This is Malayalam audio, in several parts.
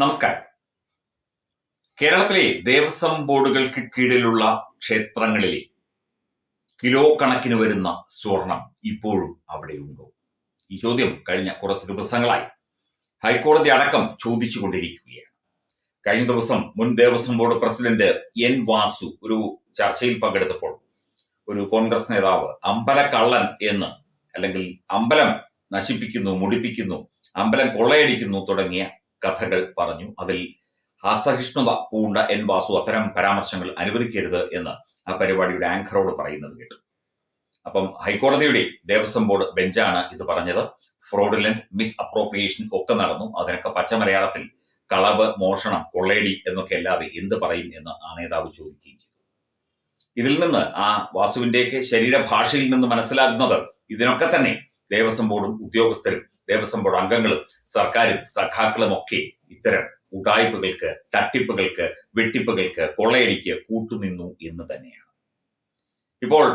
നമസ്കാരം. കേരളത്തിലെ ദേവസ്വം ബോർഡുകൾക്ക് കീഴിലുള്ള ക്ഷേത്രങ്ങളിലെ കിലോ കണക്കിന് വരുന്ന സ്വർണം ഇപ്പോഴും അവിടെയുണ്ടോ ഈ ചോദ്യം കഴിഞ്ഞ കുറച്ച് ദിവസങ്ങളായി ഹൈക്കോടതി അടക്കം ചോദിച്ചുകൊണ്ടിരിക്കുകയാണ്. കഴിഞ്ഞ ദിവസം മുൻ Devaswom board president N Vasu ഒരു ചർച്ചയിൽ പങ്കെടുത്തപ്പോൾ ഒരു കോൺഗ്രസ് നേതാവ് അമ്പലക്കള്ളൻ എന്ന് അല്ലെങ്കിൽ അമ്പലം നശിപ്പിക്കുന്നു മുടിപ്പിക്കുന്നു അമ്പലം കൊള്ളയടിക്കുന്നു തുടങ്ങിയ കഥകൾ പറഞ്ഞു. അതിൽ അസഹിഷ്ണുത പൂണ്ട എൻ വാസു അത്തരം പരാമർശങ്ങൾ അനുവദിക്കരുത് എന്ന് ആ പരിപാടിയുടെ ആങ്കറോട് പറയുന്നത് കേട്ടു. അപ്പം ഹൈക്കോടതിയുടെ ദേവസ്വം ബോർഡ് ബെഞ്ചാണ് ഇത് പറഞ്ഞത്. ഫ്രോഡുലന്റ് മിസ് അപ്രോപ്രിയേഷൻ ഒക്കെ നടന്നു. അതിനൊക്കെ പച്ച മലയാളത്തിൽ കളവ് മോഷണം കൊള്ളേടി എന്നൊക്കെ അല്ലാതെ എന്ത് പറയും എന്ന് ആ നേതാവ് ചോദിക്കുകയും ചെയ്തു. ഇതിൽ നിന്ന് ആ വാസുവിന്റെയൊക്കെ ശരീരഭാഷയിൽ നിന്ന് മനസ്സിലാകുന്നത് ഇതിനൊക്കെ തന്നെ ദേവസ്വം ബോർഡും ഉദ്യോഗസ്ഥരും ദേവസ്വം ബോർഡ് അംഗങ്ങളും സർക്കാരും സഖാക്കളും ഒക്കെ ഇത്തരം ഉടായ്പകൾക്ക് തട്ടിപ്പുകൾക്ക് വെട്ടിപ്പുകൾക്ക് കൊള്ളയടിക്ക് കൂട്ടുനിന്നു എന്ന് തന്നെയാണ്. ഇപ്പോൾ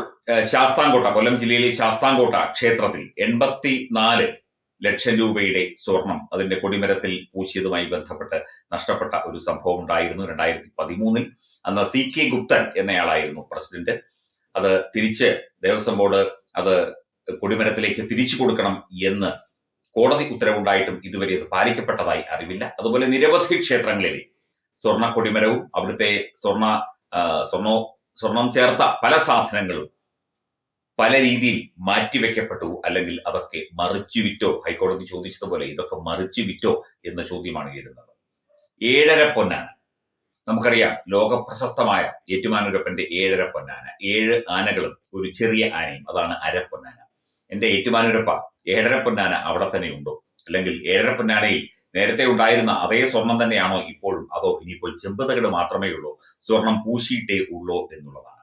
ശാസ്താംകോട്ട കൊല്ലം ജില്ലയിലെ ശാസ്താംകോട്ട ക്ഷേത്രത്തിൽ എൺപത്തി നാല് ലക്ഷം രൂപയുടെ സ്വർണം അതിന്റെ കൊടിമരത്തിൽ പൂശിയതുമായി ബന്ധപ്പെട്ട് നഷ്ടപ്പെട്ട ഒരു സംഭവം ഉണ്ടായിരുന്നു രണ്ടായിരത്തി പതിമൂന്നിൽ അന്ന് സി കെ ഗുപ്തൻ എന്നയാളായിരുന്നു പ്രസിഡന്റ്. അത് തിരിച്ച് ദേവസ്വം ബോർഡ് അത് കൊടിമരത്തിലേക്ക് തിരിച്ചു കൊടുക്കണം എന്ന് കോടതി ഉത്തരവുണ്ടായിട്ടും ഇതുവരെ അത് പാലിക്കപ്പെട്ടതായി അറിവില്ല. അതുപോലെ നിരവധി ക്ഷേത്രങ്ങളിൽ സ്വർണ കൊടിമരവും അവിടുത്തെ സ്വർണ സ്വർണോ സ്വർണം ചേർത്ത പല സാധനങ്ങളും പല രീതിയിൽ മാറ്റിവെക്കപ്പെട്ടു അല്ലെങ്കിൽ അതൊക്കെ മറിച്ചു വിറ്റോ? ഹൈക്കോടതി ചോദിച്ചതുപോലെ ഇതൊക്കെ മറിച്ചു വിറ്റോ എന്ന ചോദ്യമാണ് ഉയരുന്നത്. ഏഴര പൊന്നാന. നമുക്കറിയാം ലോകപ്രശസ്തമായ ഏറ്റുമാനൂരപ്പന്റെ ഏഴര പൊന്നാന. ഏഴ് ആനകളും ഒരു ചെറിയ ആനയും. അതാണ് അരപ്പൊന്നാന. എന്റെ ഏറ്റുമാനൂരപ്പ ഏഴര പൊന്നാന അവിടെ തന്നെ ഉണ്ടോ? അല്ലെങ്കിൽ ഏഴര പൊന്നാനയിൽ നേരത്തെ ഉണ്ടായിരുന്ന അതേ സ്വർണം തന്നെയാണോ ഇപ്പോഴും അതോ ഇനിയിപ്പോൾ ചെമ്പതകട് മാത്രമേ ഉള്ളൂ? സ്വർണം പൂശിയിട്ടേ ഉള്ളോ എന്നുള്ളതാണ്.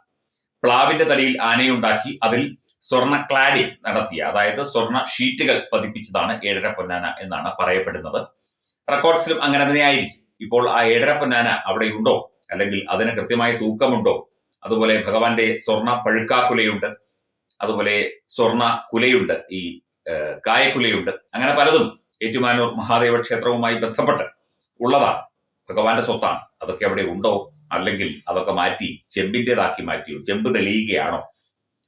പ്ലാവിന്റെ തലയിൽ ആനയുണ്ടാക്കി അതിൽ സ്വർണ ക്ലാഡിംഗ് നടത്തിയ അതായത് സ്വർണ ഷീറ്റുകൾ പതിപ്പിച്ചതാണ് ഏഴര പൊന്നാന എന്നാണ് പറയപ്പെടുന്നത്. റെക്കോർഡ്സിലും അങ്ങനെ തന്നെയായിരിക്കും. ഇപ്പോൾ ആ ഏഴര പൊന്നാന അവിടെ ഉണ്ടോ? അല്ലെങ്കിൽ അതിന് കൃത്യമായ തൂക്കമുണ്ടോ? അതുപോലെ ഭഗവാന്റെ സ്വർണ പഴുക്കാക്കുലയുണ്ട്. അതുപോലെ സ്വർണ കുലയുണ്ട് ഈ കായക്കുലയുണ്ട്. അങ്ങനെ പലതും ഏറ്റുമാനൂർ മഹാദേവ ക്ഷേത്രവുമായി ബന്ധപ്പെട്ട് ഉള്ളതാണ്. ഭഗവാന്റെ സ്വത്താണ്. അതൊക്കെ അവിടെ ഉണ്ടോ? അല്ലെങ്കിൽ അതൊക്കെ മാറ്റി ചെമ്പിന്റെതാക്കി മാറ്റിയോ? ചെമ്പ് തെളിയുകയാണോ?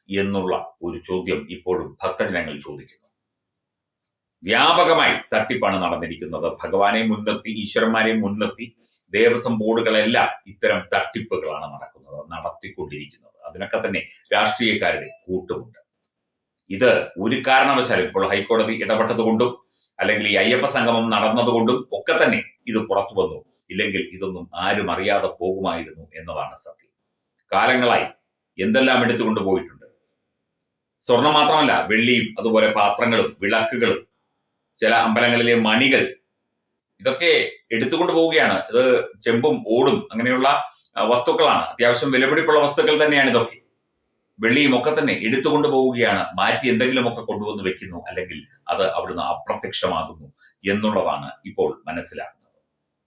എന്നുള്ള ഒരു ചോദ്യം ഇപ്പോഴും ഭക്തജനങ്ങൾ ചോദിക്കുന്നു. വ്യാപകമായി തട്ടിപ്പാണ് നടന്നിരിക്കുന്നത്. ഭഗവാനെ മുൻനിർത്തി ഈശ്വരന്മാരെ മുൻനിർത്തി ദേവസ്വം ബോർഡുകളെല്ലാം ഇത്തരം തട്ടിപ്പുകളാണ് നടക്കുന്നത് നടത്തിക്കൊണ്ടിരിക്കുന്നത്. അതിനൊക്കെ തന്നെ രാഷ്ട്രീയക്കാരുടെ കൂട്ടുമുണ്ട് ഇത് ഒരു കാരണവശാലും ഇപ്പോൾ ഹൈക്കോടതി ഇടപെട്ടതുകൊണ്ടും അല്ലെങ്കിൽ ഈ അയ്യപ്പ സംഗമം നടന്നതുകൊണ്ടും ഒക്കെ തന്നെ ഇത് പുറത്തു വന്നു. ഇല്ലെങ്കിൽ ഇതൊന്നും ആരും അറിയാതെ പോകുമായിരുന്നു എന്നതാണ് സത്യം. കാലങ്ങളായി എന്തെല്ലാം എടുത്തുകൊണ്ട് പോയിട്ടുണ്ട്. സ്വർണം മാത്രമല്ല വെള്ളിയും അതുപോലെ പാത്രങ്ങളും വിളക്കുകളും ചില അമ്പലങ്ങളിലെ മണികൾ ഇതൊക്കെ എടുത്തുകൊണ്ട് പോവുകയാണ്. ഇത് ചെമ്പും ഓടും അങ്ങനെയുള്ള വസ്തുക്കളാണ്. അത്യാവശ്യം വിലപിടിപ്പുള്ള വസ്തുക്കൾ തന്നെയാണ് ഇതൊക്കെ. വെള്ളിയും ഒക്കെ തന്നെ എടുത്തുകൊണ്ട് പോവുകയാണ്. മാറ്റി എന്തെങ്കിലുമൊക്കെ കൊണ്ടുവന്ന് വെക്കുന്നു. അല്ലെങ്കിൽ അത് അവിടുന്ന് അപ്രത്യക്ഷമാകുന്നു എന്നുള്ളതാണ് ഇപ്പോൾ മനസ്സിലാക്കുന്നത്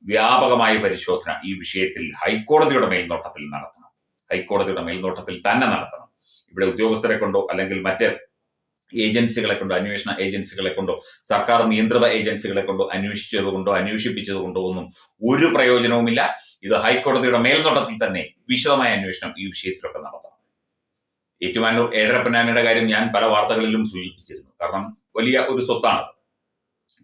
വ്യാപകമായ പരിശോധന ഈ വിഷയത്തിൽ ഹൈക്കോടതിയുടെ മേൽനോട്ടത്തിൽ നടത്തണം. ഹൈക്കോടതിയുടെ മേൽനോട്ടത്തിൽ തന്നെ നടത്തണം. ഇവിടെ ഉദ്യോഗസ്ഥരെ കൊണ്ടോ അല്ലെങ്കിൽ മറ്റ് ഏജൻസികളെ കൊണ്ടോ അന്വേഷണ ഏജൻസികളെ കൊണ്ടോ സർക്കാർ നിയന്ത്രിത ഏജൻസികളെ കൊണ്ടോ അന്വേഷിച്ചത് കൊണ്ടോ അന്വേഷിപ്പിച്ചത് കൊണ്ടോ ഒന്നും ഒരു പ്രയോജനവുമില്ല. ഇത് ഹൈക്കോടതിയുടെ മേൽനോട്ടത്തിൽ തന്നെ വിശദമായ അന്വേഷണം ഈ വിഷയത്തിലൊക്കെ നടത്താം. ഏറ്റുമാനൂർ ഏഴരപ്പനാനയുടെ കാര്യം ഞാൻ പല വാർത്തകളിലും സൂചിപ്പിച്ചിരുന്നു. കാരണം വലിയ ഒരു സ്വത്താണ്.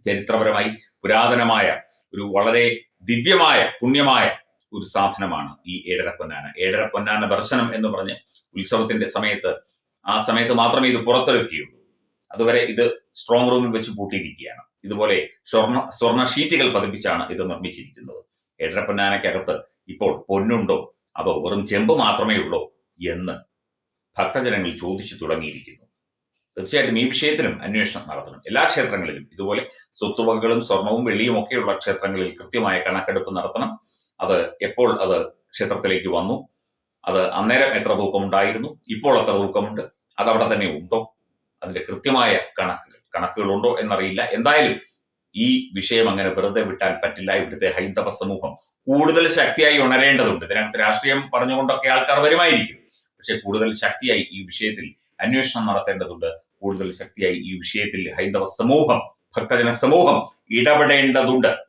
ചരിത്രപരമായി പുരാതനമായ ഒരു വളരെ ദിവ്യമായ പുണ്യമായ ഒരു സാധനമാണ് ഈ ഏഴരപ്പൊന്നാന ഏഴരപ്പൊന്നാന ദർശനം എന്ന് പറഞ്ഞ് ഉത്സവത്തിന്റെ സമയത്ത് ആ സമയത്ത് മാത്രമേ ഇത് പുറത്തെടുക്കുകയുള്ളൂ. അതുവരെ ഇത് സ്ട്രോങ് റൂമിൽ വെച്ച് പൂട്ടിയിരിക്കുകയാണ്. ഇതുപോലെ സ്വർണ സ്വർണ ഷീറ്റുകൾ പതിപ്പിച്ചാണ് ഇത് നിർമ്മിച്ചിരിക്കുന്നത്. ഏഴരപ്പൊന്നാനക്കകത്ത് ഇപ്പോൾ പൊന്നുണ്ടോ? അതോ വെറും ചെമ്പ് മാത്രമേ ഉള്ളൂ? എന്ന് ഭക്തജനങ്ങൾ ചോദിച്ചു തുടങ്ങിയിരിക്കുന്നു. തീർച്ചയായിട്ടും ഈ വിഷയത്തിലും അന്വേഷണം നടത്തണം. എല്ലാ ക്ഷേത്രങ്ങളിലും ഇതുപോലെ സ്വത്തുവകകളും സ്വർണവും വെള്ളിയും ഒക്കെയുള്ള ക്ഷേത്രങ്ങളിൽ കൃത്യമായ കണക്കെടുപ്പ് നടത്തണം. അത് എപ്പോൾ അത് ക്ഷേത്രത്തിലേക്ക് വന്നു? അത് അന്നേരം എത്ര തൂക്കമുണ്ടായിരുന്നു? ഇപ്പോൾ എത്ര തൂക്കമുണ്ട്? അത് അവിടെ തന്നെ ഉണ്ടോ? അതിന്റെ കൃത്യമായ കണക്കുകൾ കണക്കുകളുണ്ടോ എന്നറിയില്ല. എന്തായാലും ഈ വിഷയം അങ്ങനെ വെറുതെ വിട്ടാൽ പറ്റില്ല ഇവിടുത്തെ ഹൈന്ദവ സമൂഹം. കൂടുതൽ ശക്തിയായി ഉണരേണ്ടതുണ്ട്. ഇതിനകത്ത് രാഷ്ട്രീയം പറഞ്ഞുകൊണ്ടൊക്കെ ആൾക്കാർ വരുമായിരിക്കും. പക്ഷെ കൂടുതൽ ശക്തിയായി ഈ വിഷയത്തിൽ അന്വേഷണം നടത്തേണ്ടതുണ്ട്. കൂടുതൽ ശക്തിയായി ഈ വിഷയത്തിൽ ഹൈന്ദവ സമൂഹം ഭക്തജന സമൂഹം ഇടപെടേണ്ടതുണ്ട്.